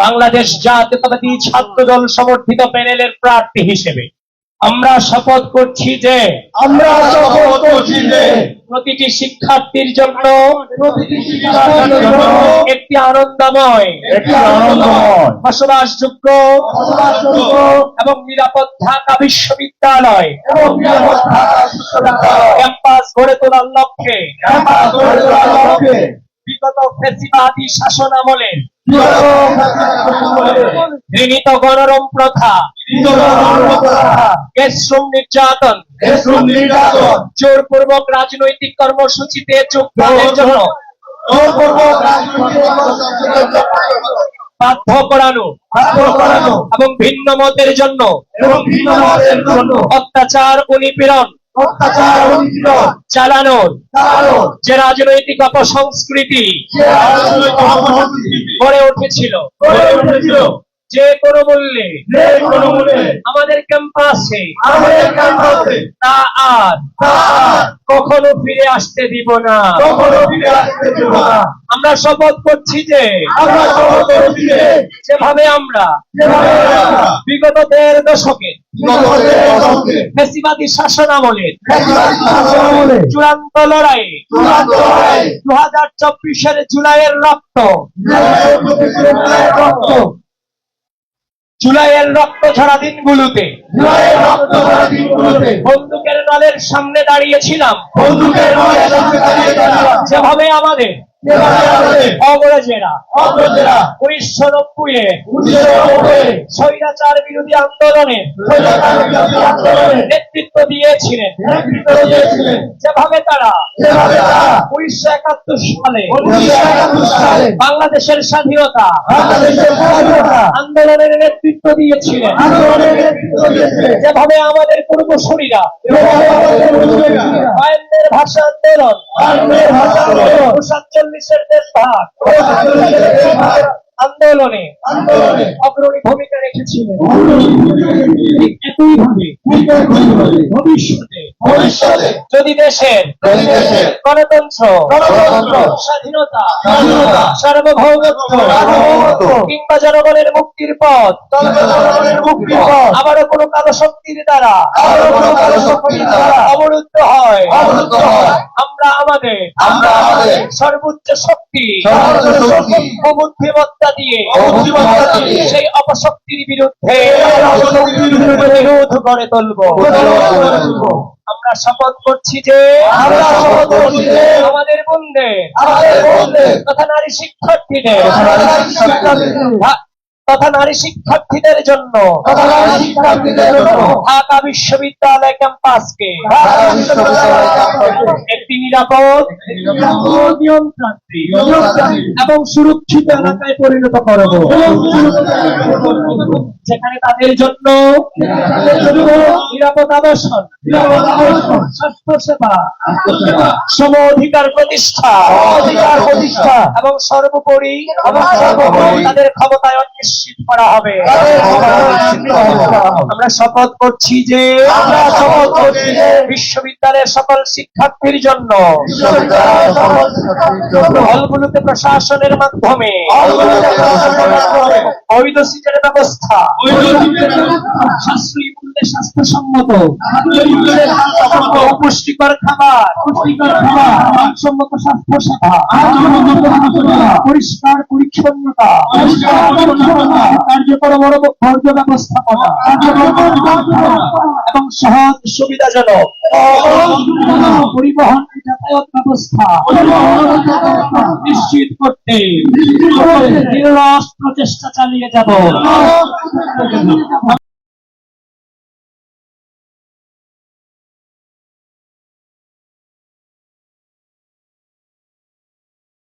বাংলাদেশ জাতীয়তাবাদী ছাত্র দল সমর্থিত প্যানেলের প্রার্থী হিসেবে। আমরা শপথ করছি যে আমরা শপথ করছি যে প্রতিটি শিক্ষার্থীর জন্য একটি আনন্দময় বসবাসযোগ্য এবং নিরাপদ ঢাকা বিশ্ববিদ্যালয় ক্যাম্পাস গড়ে তোলার লক্ষ্যে ক্যাম্পাস গড়ে তোলার লক্ষ্যে বিগত ফেসিবাদী শাসন আমলে বিগত ফ্যাসিবাদী ঘৃণিত গণরম প্রথা। শ্রম নির্যাতন। জোরপূর্বক রাজনৈতিক কর্মসূচিতে যোগদানের জন্য। বাধ্য করানো। এবং ভিন্ন মতের জন্য। ভিন্ন মতের জন্য। অত্যাচার ও নিপীড়ন চালানোর। চালানো যে রাজনৈতিক অপসংস্কৃতি। উঠেছিল যে কোনো মূল্যে যে কোনো মূল্যে আমাদের ক্যাম্পাসে আমাদের ক্যাম্পাসে তা আর তা কখনো ফিরে আসতে দিব না। কখনো ফিরে আসতে দেব না। আমরা শপথ করছি যে আমরা শপথ করছি যে যেভাবে আমরা যেভাবে আমরা বিগত দেড় দশকে ফেসিবাদী শাসন আমলের চূড়ান্ত লড়াইয়ে দু হাজার চব্বিশের জুলাইয়ের রক্ত জুলাইয়ের রক্ত, ঝরা দিনগুলোতে। জুলাইয়ের রক্ত ভরা দিনগুলোতে। বন্দুকের নলের সামনে দাঁড়িয়েছিলাম। বন্দুকের নয় সামনে দাঁড়িয়ে দাঁড়িয়ে। যেভাবে আমাদের উনিশশো স্বৈরাচার বিরোধী আন্দোলনে নেতৃত্ব দিয়েছিলেন। যেভাবে তারা উনিশশো একাত্তর সালে বাংলাদেশের স্বাধীনতা আন্দোলনের নেতৃত্ব দিয়েছিলেন। যেভাবে আমাদের পূর্বসূরীরা ভাষা আন্দোলন ভাষা আন্দোলন, সাতচল্লিশের দেশ ভাগ আন্দোলনে আন্দোলনে অগ্রণী ভূমিকা রেখেছিলেন। ঠিক একইভাবে ভবিষ্যতে ভবিষ্যতে যদি দেশের গণতন্ত্র গণতন্ত্র, স্বাধীনতা সার্বভৌমত্ব কিংবা জনগণের মুক্তির পথ জনগণের মুক্তির পথ, আবারও কোনো কালো শক্তির দ্বারা আবারও কোনো কালো শক্তির দ্বারা অবরুদ্ধ হয়। অবরুদ্ধ আমরা আমাদের সর্বোচ্চ শক্তি বুদ্ধিমত্তা দিয়ে সেই অপশক্তির বিরুদ্ধে প্রতিরোধ করে তুলব। আমরা শপথ করছি যে আমরা শপথ করছি যে আমাদের বন্ধে আমাদের বন্ধে তথা নারী শিক্ষার্থীদের শিক্ষার্থীদের ভা- তথা নারী শিক্ষার্থীদের জন্য। ঢাকা বিশ্ববিদ্যালয় ক্যাম্পাসকে একটি নিরাপদ এবং সুরক্ষিত এলাকায় পরিণত করব। যেখানে তাদের জন্য নিরাপদ আবাসন স্বাস্থ্য সেবা সম অধিকার প্রতিষ্ঠা অধিকার প্রতিষ্ঠা এবং সর্বোপরি এবং সর্বোপরি তাদের ক্ষমতায়ন নিশ্চিত নিশ্চিত করা হবে। আমরা শপথ করছি যে আমরা শপথ করছি যে বিশ্ববিদ্যালয়ের সকল শিক্ষার্থীর জন্য হলগুলোতে প্রশাসনের মাধ্যমে বৈধ সিটের ব্যবস্থা সাশ্রয়ী স্বাস্থ্যসম্মত। পুষ্টিকর খাবার। পুষ্টিকর খাবার, মানসম্মত স্বাস্থ্য সেবা পরিষ্কার পরিচ্ছন্নতা। কার্যকর বর্জ্য ব্যবস্থাপনা এবং সহজ সুবিধাজনক। পরিবহন যাতায়াত ব্যবস্থা। নিশ্চিত করতে। প্রচেষ্টা চালিয়ে যাব।